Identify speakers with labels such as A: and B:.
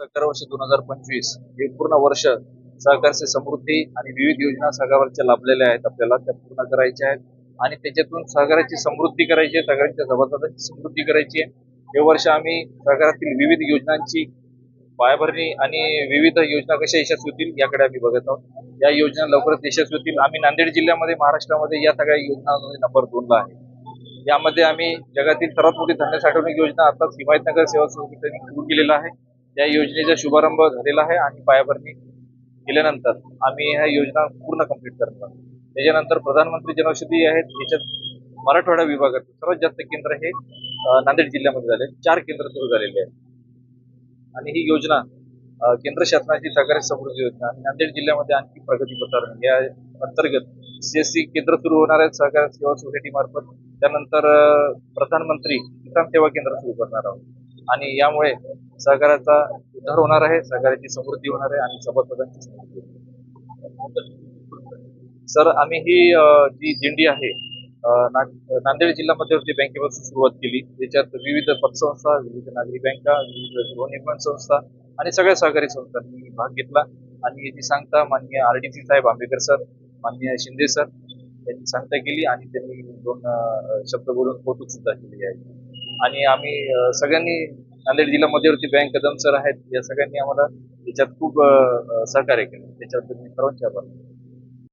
A: सरकार वर्ष दोन हजार पंचवीस हे पूर्ण वर्ष सहकारचे समृद्धी आणि विविध योजना सहकाराच्या लाभलेल्या आहेत आपल्याला. त्या पूर्ण करायच्या आहेत. आणि त्याच्यातून सहकाराची समृद्धी करायची आहे सगळ्यांच्या सभासदांची समृद्धी करायची आहे. हे वर्ष आम्ही सहकारातील विविध योजनांची पायाभरणी आणि विविध योजना कशा यशस्वी होतील याकडे आम्ही बघत आहोत. या योजना लवकरच यशस्वी होतील. आम्ही नांदेड जिल्ह्यामध्ये महाराष्ट्रामध्ये या सगळ्या योजनांमध्ये नंबर दोनला आहे. यामध्ये आम्ही जगातील सर्वात मोठी धान्य साठवणूक योजना आता हिमायतनगर सेवा समितीने सुरू केलेला आहे. या योजनेचा शुभारंभ झालेला आहे आणि पायाभरणी केल्यानंतर आम्ही ह्या योजना पूर्ण कंप्लीट करणार त्याच्यानंतर प्रधानमंत्री जनौषधी आहेत. याच्यात मराठवाडा विभागात सर्वात जास्त केंद्र हे नांदेड जिल्ह्यामध्ये झाले. चार केंद्र सुरू झालेले आहेत. आणि ही योजना केंद्र शासनाची सहकारी समृद्धी योजना आणि नांदेड जिल्ह्यामध्ये आणखी प्रगती प्रसारण या अंतर्गत सीएससी केंद्र सुरू होणार आहेत. सहकार सेवा सोसायटी मार्फत. त्यानंतर प्रधानमंत्री किसान सेवा केंद्र सुरू करणार आहोत. आणि यामुळे सहकाराचा उद्धार होणार आहे सहकाराची समृद्धी होणार आहे आणि सभासदांची समृद्धी सर आम्ही ही जी दिंडी आहे नांदेड जिल्हा मध्यवर्ती बँकेपासून सुरुवात केली. त्याच्यात विविध पतसंस्था विविध नागरी बँका विविध गृहनिर्माण संस्था आणि सगळ्या सहकारी संस्थांनी भाग घेतला. आणि याची सांगता माननीय आर डी सी साहेब आंबेडकर सर माननीय शिंदे सर यांनी सांगता केली आणि त्यांनी दोन शब्द बोलून कौतुक सुद्धा केले आहे. आणि आम्ही सगळ्यांनी नांदेड जिल्हा मध्यवर्ती बँक कदम सर आहेत. या सगळ्यांनी आम्हाला याच्यात खूप सहकार्य केलं. त्याच्याबद्दल मी सर्वांचे आभार मानतो.